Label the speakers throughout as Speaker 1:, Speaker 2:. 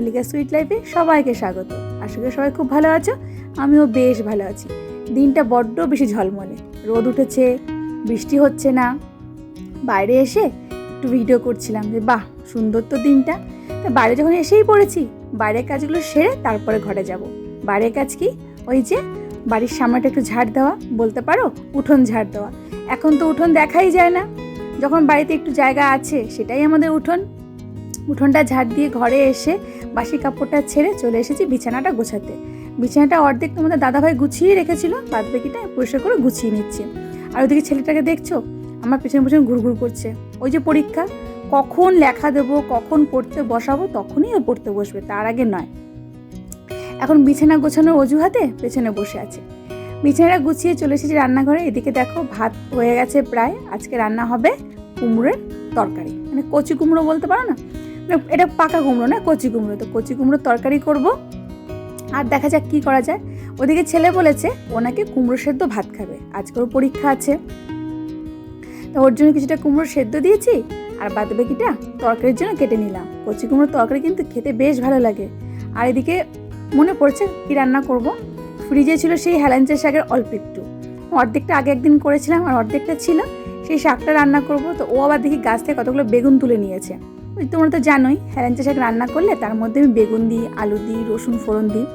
Speaker 1: Mallika sweet লাইফে সবাইকে স্বাগত। আশা করি সবাই খুব ভালো আছো। আমিও বেশ ভালো আছি। দিনটা বড্ড বেশি ঝলমলে। রোদ উঠেছে, বৃষ্টি হচ্ছে না। বাইরে এসে একটু ভিডিও করছিলাম যে, বাহ, সুন্দর তো দিনটা। তা বাইরে যখন এসেই পড়েছি, বাইরের কাজগুলো সেরে তারপরে ঘরে যাব। বাইরের কাজ কি? ওই যে, বাড়ির সামনেটা একটু ঝাড় দেওয়া, বলতে পারো? উঠোন ঝাড় দেওয়া। এখন তো উঠোন দেখাই যায় না। যখন বাড়িতে একটু জায়গা আছে, সেটাই আমাদের উঠোন। উঠোনটা ঝাড় দিয়ে ঘরে এসে বাসি কাপড়টা ছেড়ে চলে এসেছি বিছানাটা গোছাতে। বিছানাটা অর্ধেক তোমাদের দাদাভাই গুছিয়ে রেখেছিল, বাদ বাকিটা পরিষ্কার করে গুছিয়ে নিচ্ছে। আর ওদিকে ছেলেটাকে দেখছ? আমার পেছনে পেছনে ঘুরঘুর করছে। ওই যে পরীক্ষা, কখন লেখা দেবো, কখন পড়তে বসাবো, তখনই ও পড়তে বসবে, তার আগে নয়। এখন বিছানা গোছানোর অজুহাতে পেছনে বসে আছে। বিছানাটা গুছিয়ে চলে এসেছি রান্নাঘরে। এদিকে দেখো, ভাত হয়ে গেছে প্রায়। আজকে রান্না হবে কুমড়োর তরকারি। মানে কচি কুমড়ো বলতে পারো না? এটা পাকা কুমড়ো না, কচি কুমড়ো। তো কচি কুমড়োর তরকারি করব। আর দেখা যাক কি করা যায়। ওদিকে ছেলে বলেছে, ওনাকে কুমড়ো সেদ্ধ ভাত খাবে। আজকেও পরীক্ষা আছে। তো ওর জন্য কিছুটা কুমড়ো সেদ্ধ দিয়েছি, আর বাদ বাকিটা তরকারির জন্য কেটে নিলাম। কচি কুমড়োর তরকারি কিন্তু খেতে বেশ ভালো লাগে। আর এদিকে মনে পড়ছে কি রান্না করব। ফ্রিজে ছিল সেই হেলাঞ্চের শাকের অল্প একটু। অর্ধেকটা আগে একদিন করেছিলাম, আর অর্ধেকটা ছিল। সেই শাকটা রান্না করব। তো ও আবার দেখি গাছ থেকে কতগুলো বেগুন তুলে নিয়েছে। তোমরা তো জানোই, হেলাঞ্চা শাক রান্না করলে তার মধ্যে আমি বেগুন দিই, আলু দিই, রসুন, ফোড়ন দিই।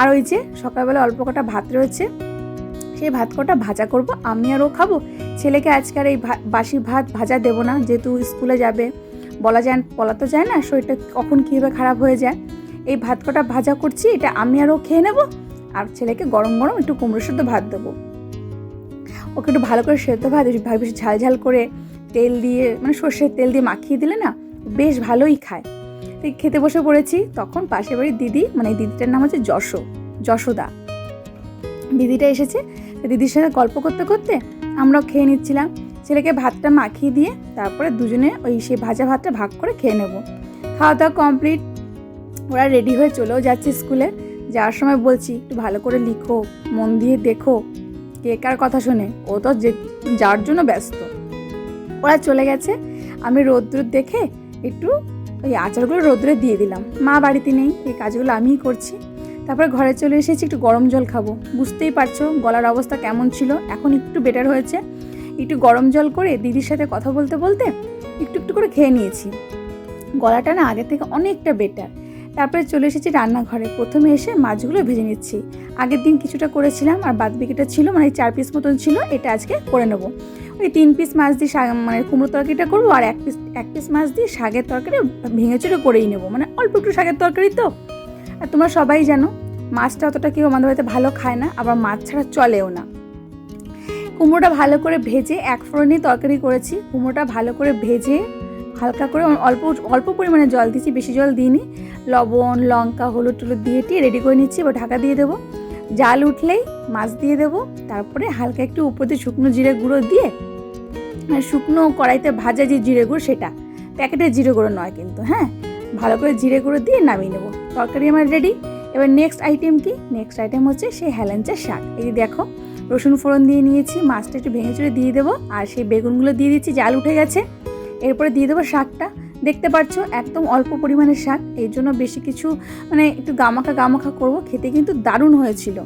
Speaker 1: আর ওই যে সকালবেলা অল্প কটা ভাত রয়েছে, সেই ভাত কটা ভাজা করব। আমি আর ও খাব। ছেলেকে আজকাল এই বাসি ভাত ভাজা দেবো না, যেহেতু স্কুলে যাবে। বলা যায় বলা তো যায় না, শরীরটা কখন কীভাবে খারাপ হয়ে যায়। এই ভাত কটা ভাজা করছি, এটা আমি আর ও খেয়ে নেব। আর ছেলেকে গরম গরম একটু কুমড়ো সেদ্ধ ভাত দেবো। ওকে একটু ভালো করে সেদ্ধ ভাত ভাই বেশি ঝাল ঝাল করে তেল দিয়ে মানে সর্ষের তেল দিয়ে মাখিয়ে দিলে না বেশ ভালোই খায়। তো খেতে বসে পড়েছি, তখন পাশের বাড়ির দিদি মানে দিদিটার নাম হচ্ছে যশো, যশোদা। দিদিটা এসেছে, দিদির সাথে গল্প করতে করতে আমরাও খেয়ে নিচ্ছিলাম। ছেলেকে ভাতটা মাখিয়ে দিয়ে তারপরে দুজনে ওই সেই ভাজা ভাতটা ভাগ করে খেয়ে নেব। খাওয়া দাওয়া কমপ্লিট, ওরা রেডি হয়ে চলেও যাচ্ছে স্কুলে। যাওয়ার সময় বলছি, একটু ভালো করে লিখো, মন দিয়ে দেখো, কে কার কথা শুনে, ও তো যাওয়ার জন্য ব্যস্ত। ওরা চলে গেছে। আমি রোদ্র দেখে একটু ওই আচারগুলো রোদ্রে দিয়ে দিলাম। মা বাড়িতে নেই, এই কাজগুলো আমিই করছি। তারপরে ঘরে চলে এসেছি, একটু গরম জল খাব। বুঝতেই পারছ গলার অবস্থা কেমন ছিল, এখন একটু বেটার হয়েছে। একটু গরম জল করে দিদির সাথে কথা বলতে বলতে একটু একটু করে খেয়ে নিয়েছি। গলাটা না আগে থেকে অনেকটা বেটার তারপরে চলে এসেছি রান্নাঘরে। প্রথমে এসে মাছগুলো ভেজে নিচ্ছি। আগের দিন কিছুটা করেছিলাম, আর বাদ বাকিটা ছিল মানে চার পিস মতন ছিল, এটা আজকে করে নেব। ওই তিন পিস মাছ দিয়ে শাক মানে কুমড়ো তরকারিটা করব, আর এক পিস এক পিস মাছ দিয়ে শাকের তরকারি ভেঙে চুরে করেই নেব। মানে অল্প একটু শাকের তরকারি তো। আর তোমরা সবাই জানো, মাছটা অতটা কেউ আমাদের বাড়িতে ভালো খায় না, আবার মাছ ছাড়া চলেও না। কুমড়োটা ভালো করে ভেজে এক ফোড়নে তরকারি করেছি। কুমড়োটা ভালো করে ভেজে হালকা করে অল্প অল্প পরিমাণে জল দিচ্ছি বেশি জল দিইনি। লবণ, লঙ্কা, হলুদ, টুলুদ দিয়ে টিয়ে রেডি করে নিচ্ছি, এবার ঢাকা দিয়ে দেবো। জাল উঠলেই মাছ দিয়ে দেবো, তারপরে হালকা একটু উপর দিয়ে শুকনো জিরে গুঁড়ো দিয়ে মানে শুকনো কড়াইতে ভাজা যে জিরে গুঁড়ো সেটা প্যাকেটের জিরে গুঁড়ো নয় কিন্তু হ্যাঁ? ভালো করে জিরে গুঁড়ো দিয়ে নামিয়ে নেব। তরকারি আমার রেডি এবার নেক্সট আইটেম কি? নেক্সট আইটেম হচ্ছে সেই হেলেঞ্চের শাক। এই দেখো, রসুন ফোড়ন দিয়ে নিয়েছি, মাছটা একটু ভেঙে চুড়ে দিয়ে দেবো, আর সেই বেগুনগুলো দিয়ে দিচ্ছি, জাল উঠে গেছে। এরপরে দিয়ে দেবো শাকটা। দেখতে পাচ্ছ, একদম অল্প পরিমাণে শাক। এই জন্য বেশি কিছু মানে একটু গামাখা গামাখা করব। খেতে কিন্তু দারুণ হয়েছিল।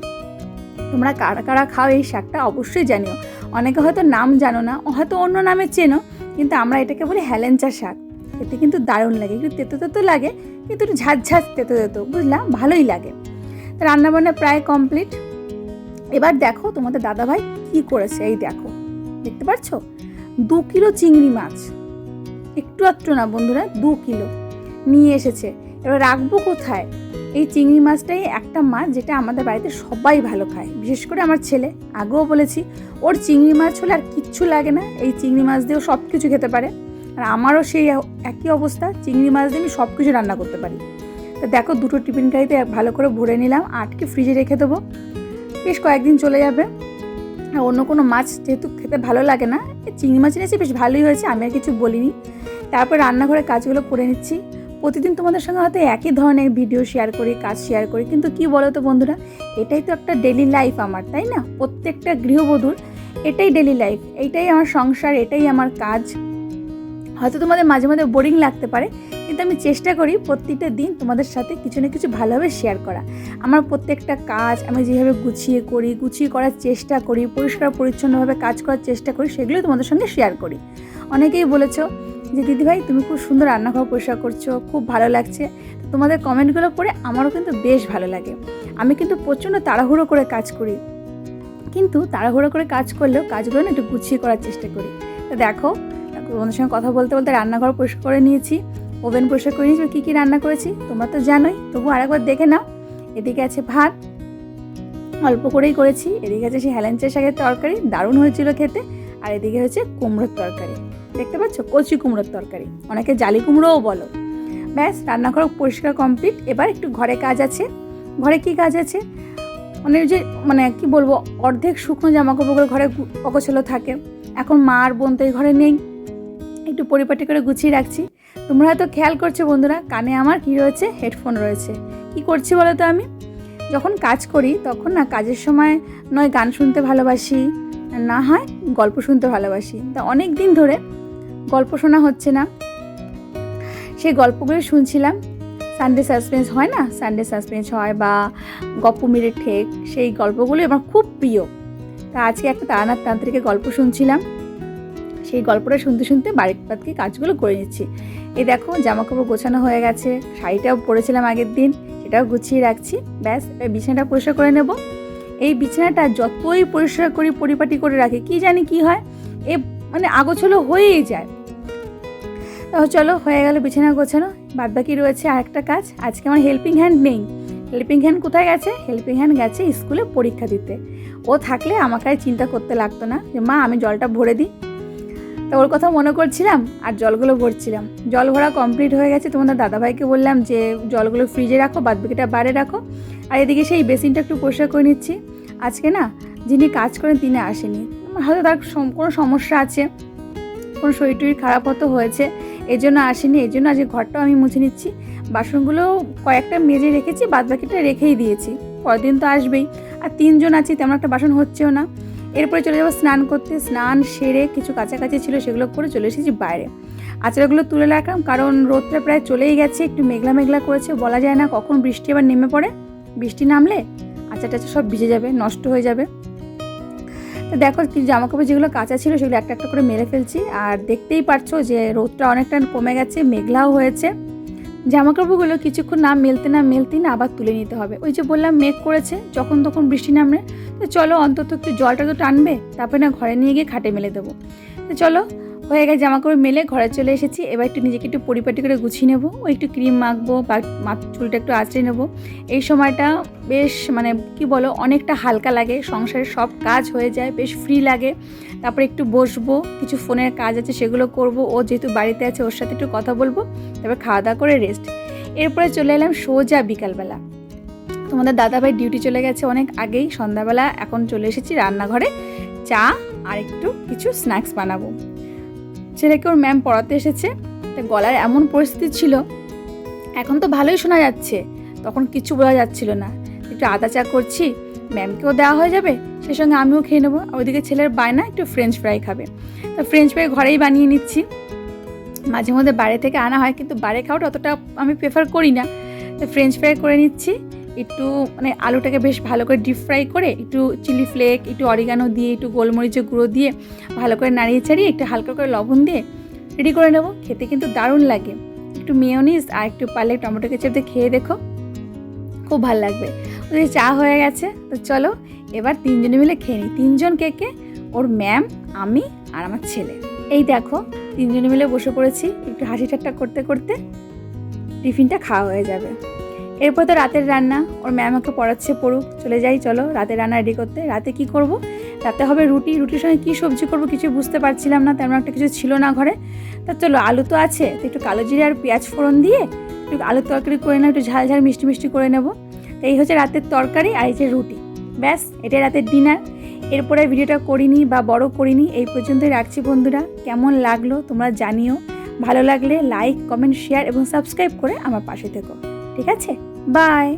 Speaker 1: তোমরা কারা কারা খাও এই শাকটা অবশ্যই জানিও। অনেকে হয়তো নাম জানো না, হয়তো অন্য নামে চেনো, কিন্তু আমরা এটাকে বলি হ্যালেঞ্চা শাক। খেতে কিন্তু দারুণ লাগে। একটু তেতো তেতো লাগে, কিন্তু একটু ঝাঁঝ তেতো তেতো বুঝলাম ভালোই লাগে। তো রান্নাবান্না প্রায় কমপ্লিট। এবার দেখো তোমাদের দাদাভাই কি করেছে, এই দেখো। দেখতে পাচ্ছ? দু কিলো চিংড়ি মাছ। একটু একটু না বন্ধুরা, দু কিলো নিয়ে এসেছে। এবার রাখব কোথায়? এই চিংড়ি মাছটাই একটা মাছ যেটা আমাদের বাড়িতে সবাই ভালো খায়। বিশেষ করে আমার ছেলে, আগেও বলেছি, ওর চিংড়ি মাছ হলে আর কিচ্ছু লাগে না, এই চিংড়ি মাছ দিয়েও সব কিছু খেতে পারে। আর আমারও সেই একই অবস্থা, চিংড়ি মাছ দিয়ে আমি সব কিছু রান্না করতে পারি। তো দেখো, দুটো টিফিন কারিতে ভালো করে ভরে নিলাম, আটকে ফ্রিজে রেখে দেবো। বেশ কয়েকদিন চলে যাবে। আর অন্য কোনো মাছ যেহেতু খেতে ভালো লাগে না চিংড়ি মাছ নিয়েছি বেশ ভালোই হয়েছে, আমি আর কিছু বলিনি। তারপর রান্নাঘরের কাজগুলো করে নিচ্ছি। প্রতিদিন তোমাদের সঙ্গে হয়তো একই ধরনের ভিডিও শেয়ার করি, কাজ শেয়ার করি, কিন্তু কি বলো তো বন্ধুরা, এটাই তো একটা ডেলি লাইফ আমার, তাই না? প্রত্যেকটা গৃহবধূর এটাই ডেলি লাইফ এটাই আমার সংসার, এটাই আমার কাজ। হয়তো তোমাদের মাঝে মাঝে বোরিং লাগতে পারে, কিন্তু আমি চেষ্টা করি প্রত্যেকটা দিন তোমাদের সাথে কিছু না কিছু ভালোভাবে শেয়ার করা। আমার প্রত্যেকটা কাজ আমি যেভাবে গুছিয়ে করি, গুছিয়ে করার চেষ্টা করি, পরিষ্কার পরিচ্ছন্নভাবে কাজ করার চেষ্টা করি সেগুলোই তোমাদের সঙ্গে শেয়ার করি। অনেকেই বলেছ যে দিদিভাই তুমি খুব সুন্দর রান্নাঘর পরিষ্কার করছ, খুব ভালো লাগছে। তোমাদের কমেন্টগুলো পড়ে আমারও কিন্তু বেশ ভালো লাগে। আমি কিন্তু প্রচণ্ড তাড়াহুড়ো করে কাজ করি। কিন্তু তাড়াহুড়ো করে কাজ করলেও কাজগুলো না একটু গুছিয়ে করার চেষ্টা করি। তো দেখো তোমাদের সঙ্গে কথা বলতে বলতে রান্নাঘর পরিষ্কার করে নিয়েছি, ওভেন পরিষ্কার করে নিয়েছি, কী কী রান্না করেছি তোমরা তো জানোই তবু আরেকবার দেখে নাও। এদিকে আছে ভাত, অল্প করেই করেছি, এদিকে আছে সেই হেলেঞ্চা শাকের তরকারি, দারুণ হয়েছিল খেতে, আর এদিকে হচ্ছে কুমড়োর তরকারি। দেখতে পাচ্ছ? কচি কুমড়োর তরকারি, অনেকে জালি কুমড়োও বলো। ব্যাস, রান্নাঘর পরিষ্কার কমপ্লিট, এবার একটু ঘরে কাজ আছে। ঘরে কি কাজ আছে? মানে যে মানে কি বলব, অর্ধেক শুকনো জামা কাপড়গুলো ঘরে গু- থাকে। এখন মা আর বোন তো এই ঘরে নেই। একটু পরিপাটি করে গুছিয়ে রাখছি। তোমরা হয়তো খেয়াল করছ বন্ধুরা, কানে আমার কি রয়েছে? হেডফোন রয়েছে। কি করছি বলো তো আমি? যখন কাজ করি, তখন না কাজের সময় নয় গান শুনতে ভালোবাসি, না হয় গল্প শুনতে ভালোবাসি। তা অনেক দিন ধরে গল্প শোনা হচ্ছে না। সেই গল্পগুলো শুনছিলাম। সানডে সাসপেন্স হয় না? সানডে সাসপেন্স হয় বা গপ্প মেরে ঠেক, সেই গল্পগুলো আমার খুব প্রিয়। তা আজকে একটা তারানাথ তান্ত্রিকের গল্প শুনছিলাম। সেই গল্পটা শুনতে শুনতে বাড়ির পাতকে কাজগুলো করে নিচ্ছি। এই দেখো জামা কাপড় গোছানো হয়ে গেছে, শাড়িটাও পরেছিলাম আগের দিন, সেটাও গুছিয়ে রাখছি। ব্যাস বিছানাটা পরিষ্কার করে নেব। এই বিছানাটা যতই পরিষ্কার করি, পরিপাটি করে রাখি, কি জানি কি হয়, এ মানে আগোছলো হয়েই যায়। চলো, হয়ে গেল বিছানা গোছানো বাদ বাকি রয়েছে আর একটা কাজ, আজকে আমার হেল্পিং হ্যান্ড নেই। হেল্পিং হ্যান্ড কোথায় গেছে? হেল্পিং হ্যান্ড গেছে স্কুলে পরীক্ষা দিতে। ও থাকলে আমাকে আর চিন্তা করতে লাগতো না যে, মা, আমি জলটা ভরে দিই। তো ওর কথা মনে করছিলাম আর জলগুলো ভরছিলাম। জল ভরা কমপ্লিট হয়ে গেছে। তোমাদের দাদাভাইকে বললাম যে, জলগুলো ফ্রিজে রাখো বাদ বাকিটা বাইরে রাখো। আর এদিকে সেই বেসিনটা একটু পরিষ্কার করে নিচ্ছি। আজকে না, যিনি কাজ করেন তিনি আসেনি। হয়তো তার কোনো সমস্যা আছে, কোনো শরীর টরীর খারাপ হতো হয়েছে এই জন্য আসেনি। এই জন্য আজকে ঘরটাও আমি মুছে নিচ্ছি। বাসনগুলো কয়েকটা মেজে রেখেছি বাদ বাকিটা রেখেই দিয়েছি। পরের দিন তো আসবেই। আর তিনজন আছি, তেমন একটা বাসন হচ্ছেও না। এরপরে চলে যাব স্নান করতে। স্নান সেরে কিছু কাছাকাছি ছিল, সেগুলো করে চলে এসেছি বাইরে। আচারগুলো তুলে রাখলাম, কারণ রোদটা প্রায় চলেই গেছে, একটু মেঘলা মেঘলা করেছে, বলা যায় না কখন বৃষ্টি আবার নেমে পড়ে। বৃষ্টি নামলে আচার টাচার সব ভিজে যাবে, নষ্ট হয়ে যাবে। তো দেখো জামা কাপড় যেগুলো কাঁচা ছিল, সেগুলো একটা একটা করে মেরে ফেলছি। আর দেখতেই পারছ যে রোদটা অনেকটা কমে গেছে, মেঘলাও হয়েছে। জামা কাপড়গুলো কিছুক্ষণ না মেলতে না মেলতেই না আবার তুলে নিতে হবে। ওই যে বললাম, মেঘ করেছে, যখন তখন বৃষ্টি নামলে। তো চলো অন্তত একটু জলটা তো টানবে, তারপরে না ঘরে নিয়ে গিয়ে খাটে মেলে দেবো। তো চলো হয়ে গেছে, জামা কাপড় মেলে ঘরে চলে এসেছি। এবার একটু নিজেকে একটু পরিপাটি করে গুছিয়ে নেব। ও একটু ক্রিম মাখবো বা চুলটা একটু আঁচড়ে নেব। এই সময়টা বেশ মানে কি বলো, অনেকটা হালকা লাগে। সংসারের সব কাজ হয়ে যায়, বেশ ফ্রি লাগে। তারপরে একটু বসবো, কিছু ফোনের কাজ আছে সেগুলো করব। ও যেহেতু বাড়িতে আছে, ওর সাথে একটু কথা বলব। তারপর খাওয়া দাওয়া করে রেস্ট এরপরে চলে এলাম সোজা বিকালবেলা। তোমাদের দাদাভাই ডিউটি চলে গেছে অনেক আগেই। সন্ধ্যাবেলা এখন চলে এসেছি রান্নাঘরে। চা আর একটু কিছু স্ন্যাক্স বানাবো। ছেলেকে ওর ম্যাম পড়াতে এসেছে। তা গলার এমন পরিস্থিতি ছিল। এখন তো ভালোই শোনা যাচ্ছে। তখন কিছু বোঝা যাচ্ছিল না। একটু আদা চা করছি ম্যামকেও দেওয়া হয়ে যাবে? সেই সঙ্গে আমিও খেয়ে নেব। ওইদিকে ছেলের বায়না একটু ফ্রেঞ্চ ফ্রাই খাবে। তা ফ্রেঞ্চ ফ্রাই ঘরেই বানিয়ে নিচ্ছি। মাঝে মধ্যে বাইরে থেকে আনা হয়, কিন্তু বাইরে খাওয়াটা অতটা আমি প্রেফার করি না। তো ফ্রেঞ্চ ফ্রাই করে নিচ্ছি। একটু মানে আলুটাকে বেশ ভালো করে ডিপ ফ্রাই করে একটু চিলি ফ্লেক একটু অরিগানো দিয়ে, একটু গোলমরিচের গুঁড়ো দিয়ে ভালো করে নাড়িয়ে চাড়িয়ে একটু হালকা করে লবণ দিয়ে রেডি করে নেব। খেতে কিন্তু দারুণ লাগে। একটু মেয়োনিজ আর একটু পারলে টমেটো কেচাপ দিয়ে খেয়ে দেখো। খুব ভালো লাগবে। ওদের চা হয়ে গেছে। তো চলো, এবার তিনজনে মিলে খেয়ে নিই। তিনজন কে? কে ওর ম্যাম আমি আর আমার ছেলে। এই দেখো, তিনজনে মিলে বসে পড়েছি। একটু হাসি ঠাট্টা করতে করতে। টিফিনটা খাওয়া হয়ে যাবে। এরপর তো রাতের রান্না, ওর ম্যাম আমাকে পড়াচ্ছে, পড়ুক, চলে যাই, চলো, রাতের রান্না রেডি করতে। রাতে কি করব? রাতে হবে রুটি, রুটির সঙ্গে কী সবজি করব কিছু বুঝতে পারছিলাম না, তেমন একটা কিছু ছিল না ঘরে। তা চলো, আলু তো আছে, তো একটু কালো জিরে আর পেঁয়াজ ফোড়ন দিয়ে একটু আলুর তরকারি করে নেব একটু ঝাল ঝাল মিষ্টি মিষ্টি করে নেব। তো এই হচ্ছে রাতের তরকারি আর এই যে রুটি। ব্যাস, এটাই রাতের ডিনার এরপরে ভিডিওটা করিনি বা বড় করিনি, এই পর্যন্তই রাখছি বন্ধুরা। কেমন লাগল তোমরা জানিও। ভালো লাগলে লাইক কমেন্ট শেয়ার এবং সাবস্ক্রাইব করে আমার পাশে থেকো। ঠিক আছে? বাই